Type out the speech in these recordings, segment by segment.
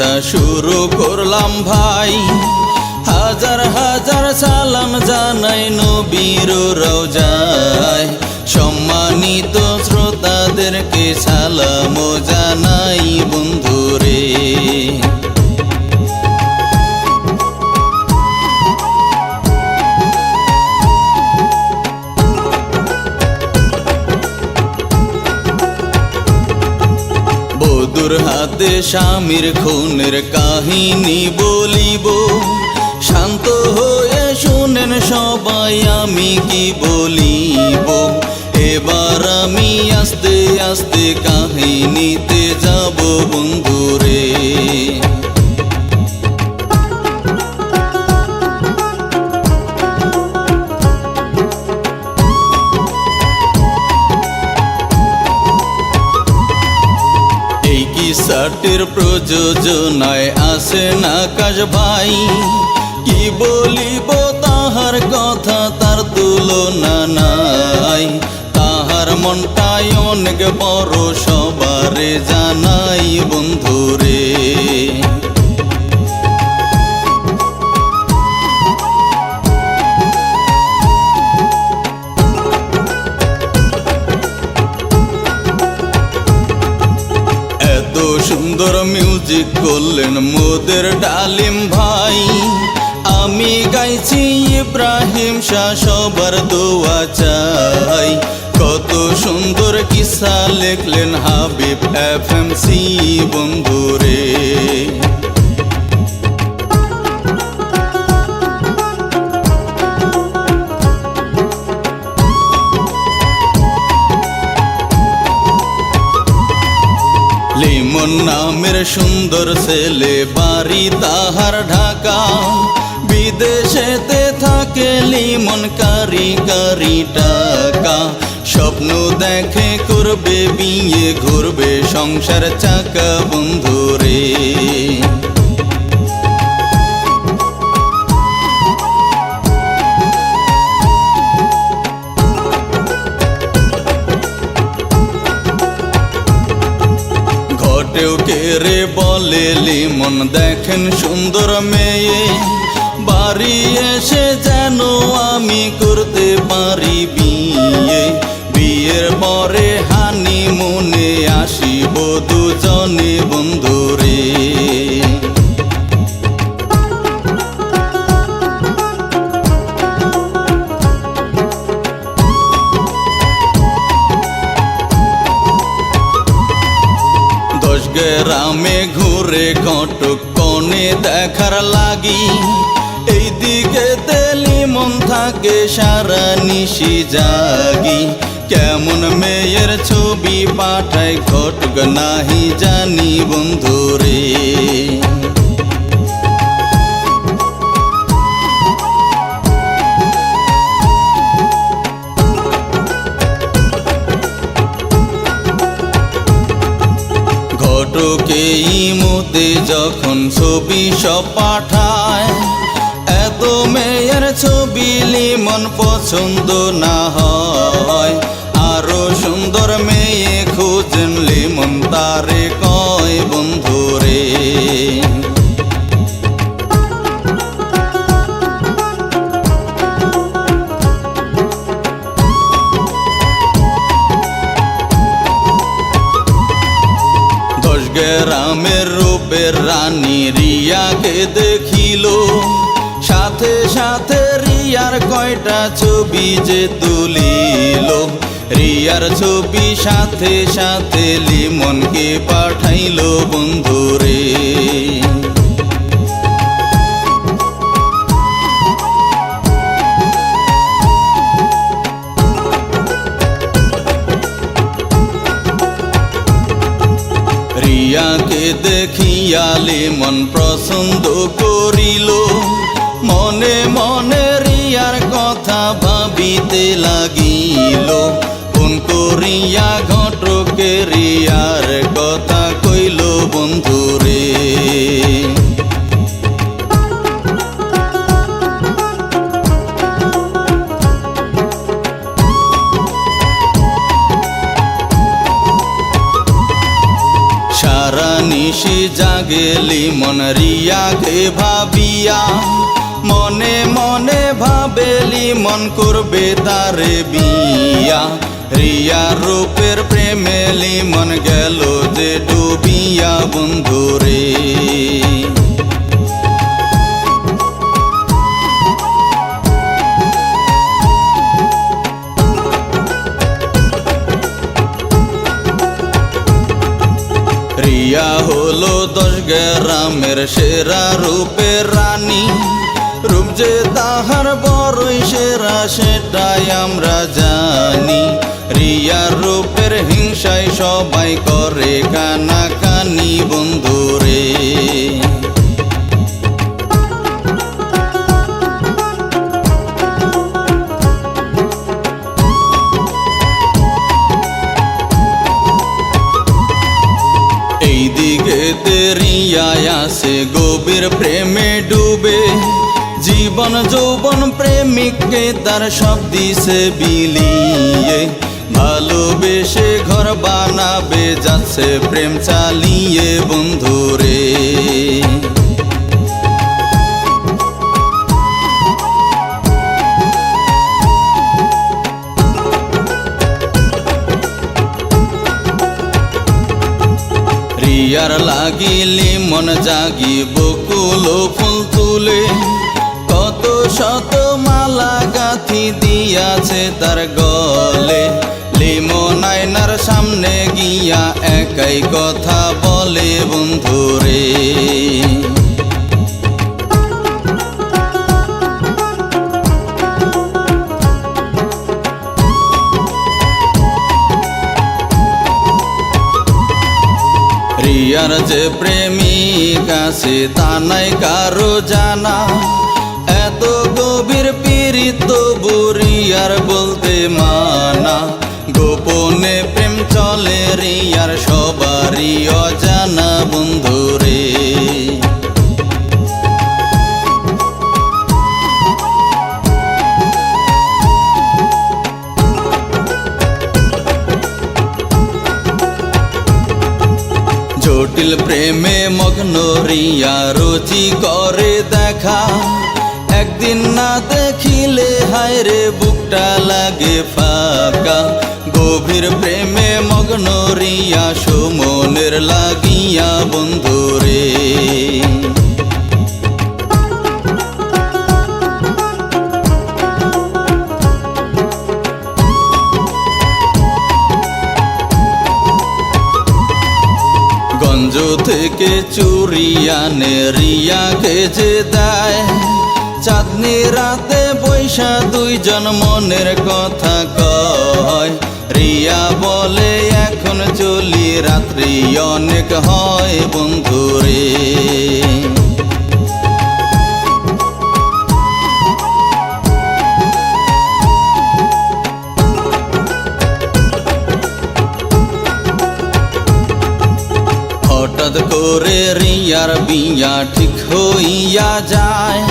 কিচ্ছা শুরু করলাম ভাই। হাজার হাজার সালাম জানাই নবীর রোজায় সম্মানিত শ্রোতাদেরকে সালাম জানাই বধুর হাতে স্বামীর খুনের কাহিনী বলিব। শান্ত হয়ে শুনেন সবাই, আমি কি বলিব? এবার আমি আস্তে আস্তে কাহিনীতে যাব বন্ধুরে। কিসাটির আসে আসেন আকাশ ভাই। কি বলিব তাহার কথা তার তুলনা নাই। তাহার মনটাই অনেক বড়, সবারে জানাই বন্ধুরে। করলেন মোদের ডালিম ভাই। আমি গাইছি ইব্রাহিম শাহ, সবার দোয়া চাই। কত সুন্দর কিসা লিখলেন হাবিব এফ এম সি বন্ধুরে। সুন্দর ছেলে, বাড়ি তাহার ঢাকা। বিদেশেতে থাকে লিমন কারি কারি টাকা। স্বপ্ন দেখে করবে, বিয়ে ঘুরবে, সংসার চাকা বন্ধুরে। বলে, লিমন দেখেন সুন্দর মেয়ে, বাড়ি এসে যেন আমি করতে পারি বিয়ে। বিয়ের পরে হানি মনে আসিব দুজনে বন্ধুরে। ঘটক কনে দেখার লাগি। এই দিকে তেলি মন থাকে সারা নিশি জাগি। কেমন মেয়ের ছবি পাঠায়, ঘটক নাহি জানি বন্ধুরে। সব পাঠায়। এত মেয়ের ছবি লিমন পছন্দ না হয়। আরও সুন্দর মেয়ে খুঁজেন লিমন তারে কয় বন্ধুরে দশ গ্রামের রূপের রানী রিয়াকে দেখিল। সাথে সাথে রিয়ার কয়টা ছবি যে তুলিল। রিয়ার ছবি সাথে সাথে লিমনকে পাঠাইল বন্ধুরে। দেখিয়ালে মন পছন্দ করিল। মনে মনে রিয়ার কথা ভাবিতে লাগিল মন রিয়াকে ভাবিয়া, মনে মনে ভাবেলি মন করবে তারে বিয়া। রিয়ার রূপের প্রেমেলি মন গেল যে ডুবিয়া বন্ধুরে। রিয়া হলো দশ গ্রামের সেরা রূপের রানী। রূপ যে তাহার বড়ই সেরা, সেটাই আমরা জানি। রিয়ার রূপের হিংসায় সবাই করে কানা কানি বন্ধুরে। জীবন যৌবন প্রেমিককে তার সব দিছে বিলিয়ে। ভালোবেসে ঘর বানাবে, যাচ্ছে প্রেম চালিয়ে বন্ধুরে। রিয়ার লাগিলি মন জাগি বকুল ফুল তুলে। কত শত মালা গাথি দিয়াছে তার গলে। লিমন আয়নার সামনে গিয়া একাই কথা বলে বন্ধুরে। রিয়ার যে প্রেমিক আছে তা নাই কারও জানা। পীড়িত বুড়িয়ার বলতে মানা। গোপনে প্রেম চলে রিয়ার সবারই অজানা বন্ধুরে জটিল প্রেমে মগ্ন রিয়া রোজি করে দেখা। একদিন না দেখিলে হায় রে বুকটা লাগে ফাঁকা। গভীর প্রেমে মগ্ন রিয়া, সুমনের লাগিয়া বন্ধুরে। গঞ্জ থেকে চুরিয়ানে রিয়াকে যে দেয় চাঁদনি রাতে বৈশা দুইজন মনের কথা কয়। রিয়া বলে, এখন চলি রাত্রি অনেক হয় বন্ধুরে হঠাৎ করে রিয়ার বিয়া ঠিক হইয়া যায়।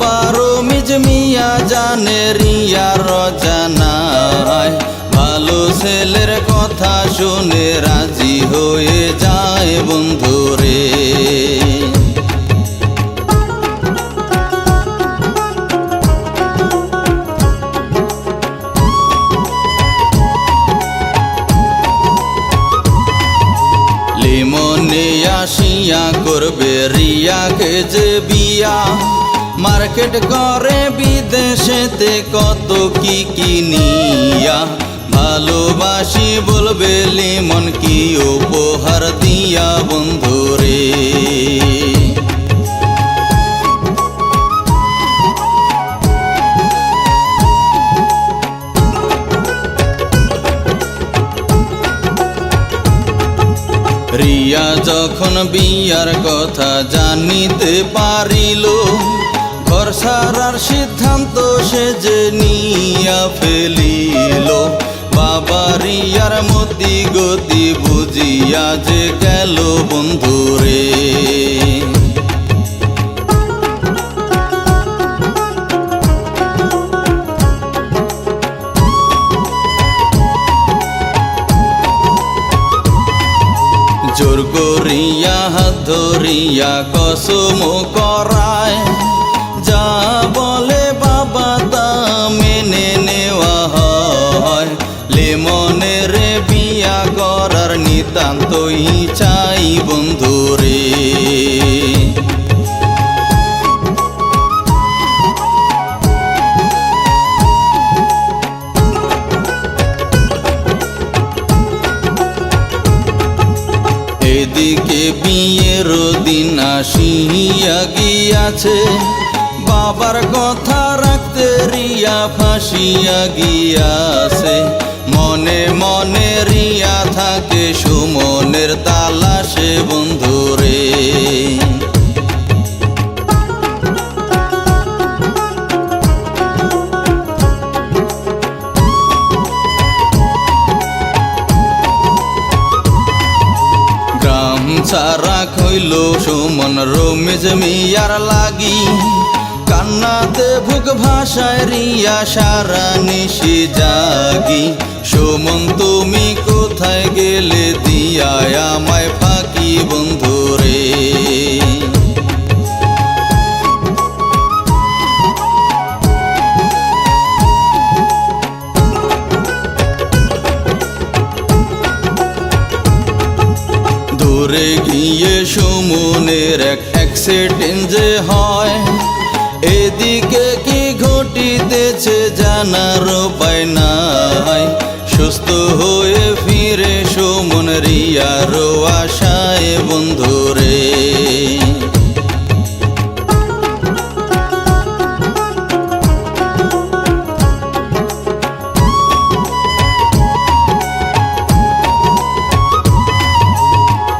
বাবার মিজ মিয়া জানে রিয়ার জানায় ভালো ছেলের কথা শুনে রাজি হয়ে যায় বন্ধুরে লিমনে আসিয়া করবে রিয়াকে যে বিয়া। মার্কেট করে বিদেশেতে কত কি কিনিয়া? ভালোবাসি বলবে লিমন কি উপহার দিয়া বন্ধুরে? রিয়া যখন বিয়ার কথা জানিতে পারিল ঘর সারার সিদ্ধান্ত সে যে নিয়া ফেলিল। বাবা রিয়ার মতি গতি বুঝিয়া যে গেল বন্ধুরে। জোর রিয়া হাত ধরিয়া কসম করায় নিতান্তই চাই বন্ধুরে। এদিকে বিয়ের দিন আসিয়া গিয়াছে বাবার কথা রাখতে রিয়া ফাঁসিয়া গিয়াছে বন্ধুরে। গ্রাম সারা খইল সুমন রমেজ মিয়ার লাগি। কান্নাতে ভুক ভাষায় রিয়া সারা নিশি জাগি। সুমন, তুমি কোথায় গেলে? দিয়া আমায় বন্ধুরে। দূরে গিয়ে সুমনের এক অ্যাক্সিডেন্ট যে হয়, এদিকে কি ঘটিতেছে জানার উপায় নাই। সুস্থ হয়ে ফিরে সুমন রিয়ার আশায়। বন্ধুরে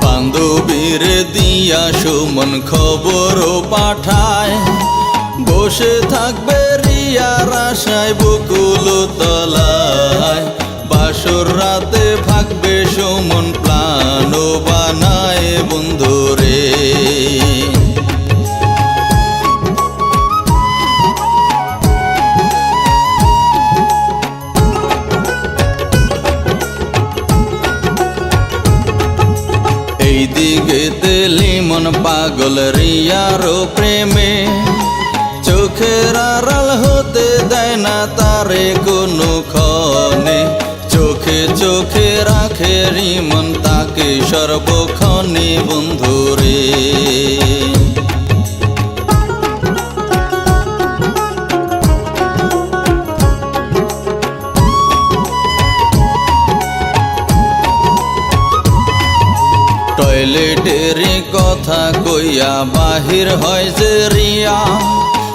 বান্ধবীর দিয়া সুমন খবর পাঠায়। বসে থাকবে রিয়ার আশায় বকুল তলায়। বাসর রাতে পাগল রিয়ারও প্রেমে। চোখের আড়াল হতে দেয় না তারে কোনো ক্ষণে। চোখে চোখে রাখে রিমন তাকে সর্বক্ষণে বন্ধুরে। কথা কইয়া বাহির হয় যে রিয়া।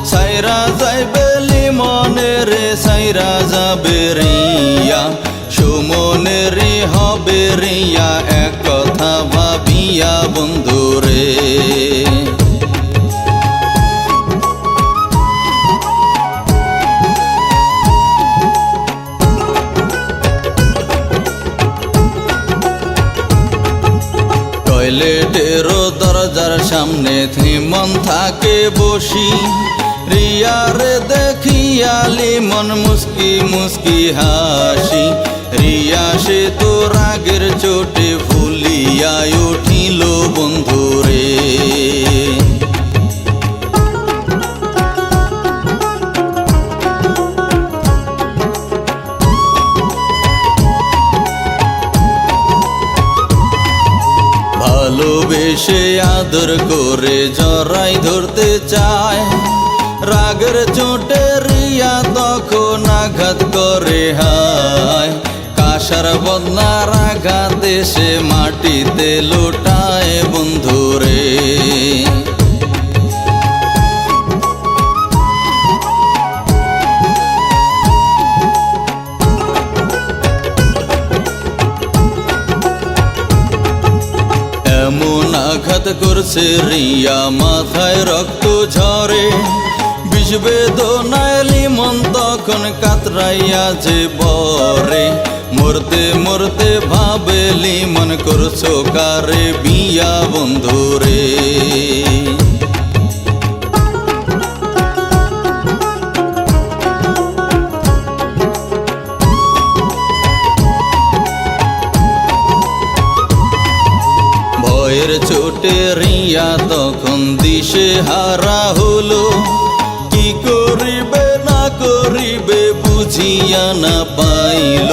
সাইরা যাইবে লিমনের, সাইরা যাবে রিয়া। সুমনের হবে রিয়া, এক কথা ভাবিয়া বন্ধুরে। টয়লেটেরও সামনে থিমন থাকে বসি। রিয়ারে দেখিয়া লিমন মুস্কি মুস্কি হাসি। রিয়া, সে তো রাগের চোটে ধরতে চায়। রাগের চোটে রিয়া তখন আঘাত করে হায়। কাসার বদনার আঘাতে সে মাটিতে লোটায় বন্ধুরে। করছে রিয়া, মাথায় রক্ত ঝরে। বিষ বেদনায় লিমন তখন কাতরাইয়া যে বরে। মরতে মরতে ভাবে লিমন করছ কারে বিয়া বন্ধুরে। দিশে হারা হলো। কি করিবে, না করিবে, বুঝিয়া না পাইল।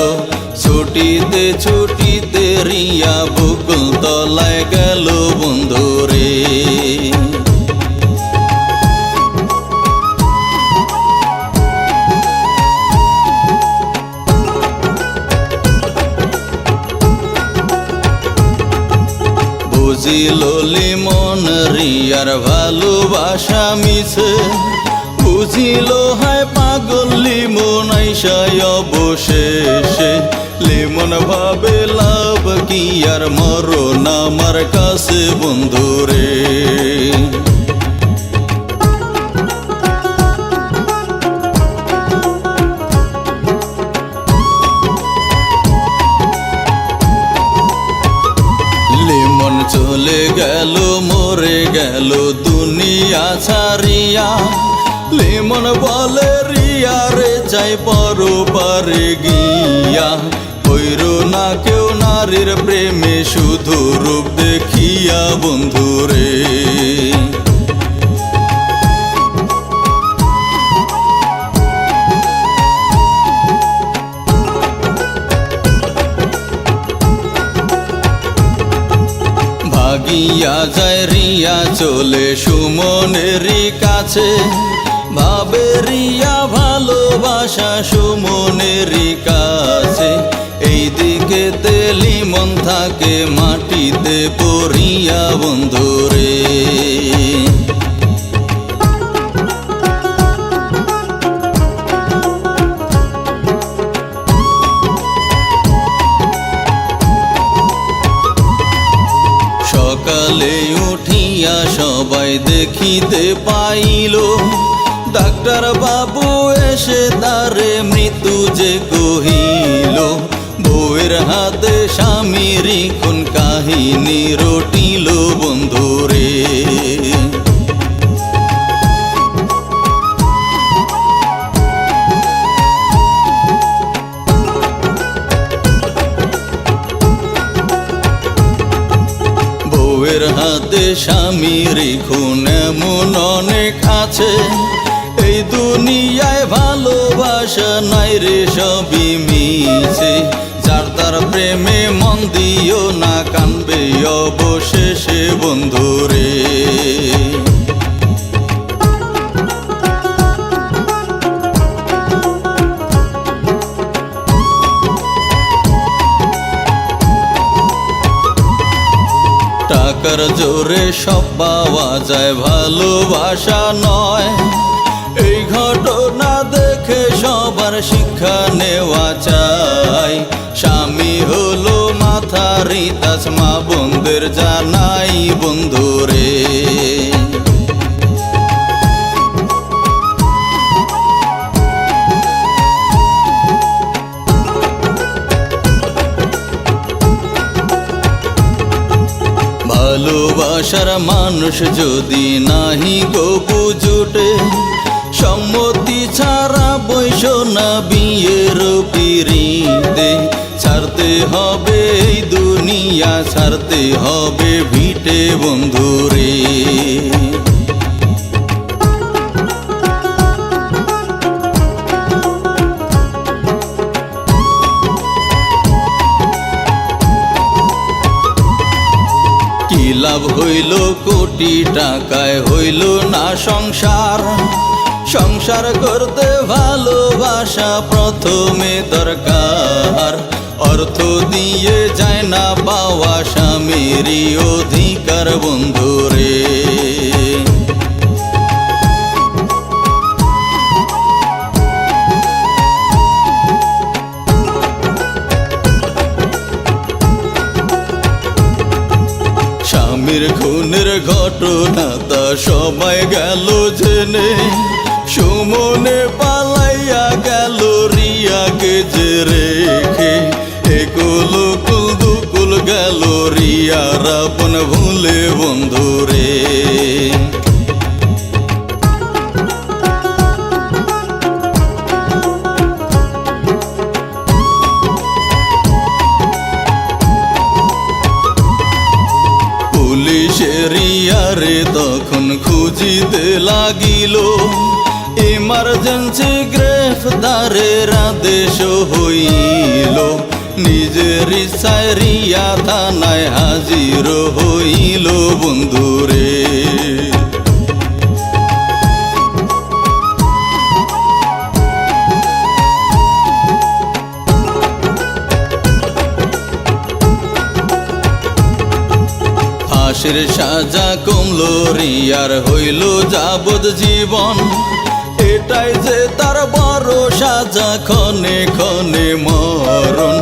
ছুটিতে ছুটিতে রিয়া বুকুল তলায় গেল বন্ধুরে ভালোবাসা মিছে। বুঝিল হায় পাগল লিমন আইসায় অবশেষে। লিমন ভাবে লাভ কি আর মরণ আমার কাছে বন্ধুরে? নারীর প্রেমে শুধু রূপ দেখিয়া বন্ধুরে ভাগিয়া যায় রিয়া চলে সুমনেরই কাছে। ভাবে রিয়া ভালোবাসা সুমনেরই কাছে। দিকে তেলি মন থাকে মাটিতে পড়িয়া বন্ধুরে সকালে উঠিয়া সবাই দেখিতে পাইল, ডাক্তার বাবু এসে তারে মৃত্যু যে হাতে স্বামীর খুন কাহিনী রটিল বন্ধুরে দিও না কানবে অবশেষে বন্ধুরে টাকার জোরে সব পাওয়া যায়, ভালোবাসা নয়। এই ঘটনা দেখে সবার শিক্ষা নেওয়া চাই। তাজমা বন্ধের জানাই বন্ধুরে ভালোবাসার মানুষ যদি নাহি গো বুঝুটে, সম্মতি ছাড়া বৈশ না বিয়ের পিড়িতে ছাড়তে হবে দুনিয়া ছাড়তে হবে ভিটে বন্ধুরে। কি লাভ হইল কোটি টাকায়? হইল না সংসার। সংসার করতে ভালোবাসা প্রথমে দরকার। অর্থ দিয়ে যায় না পাওয়া স্বামীর অধিকার বন্ধুরে। সে রিয়ারে তখন খুঁজিতে লাগিল। ইমার্জেন্সি গ্রেফতারের আদেশ হইল। নিজের ইচ্ছায় রিয়া থানায় হাজির হইল। বন্ধুরে ফাঁসির সাজা কমলো, রিয়ার হইল যাবদ জীবন। এটাই যে তার বড় সাজা, ক্ষণে ক্ষণে মরণ।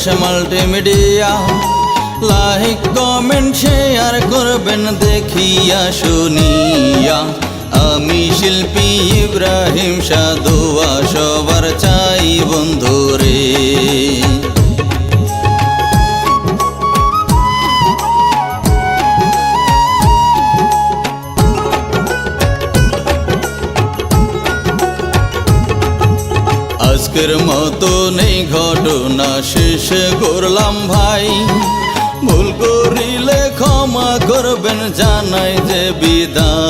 Akash multimedia. Like comment, share করবেন, দেখিয়া শুনিয়া। আমি শিল্পী ইব্রাহিম সাধুয়া, সবার চাই বন্ধুরে। আজকের মতো নেই ঘটনা শেষ করলাম ভাই। ভুল করিলে ক্ষমা করবেন জানাই যে বিদায়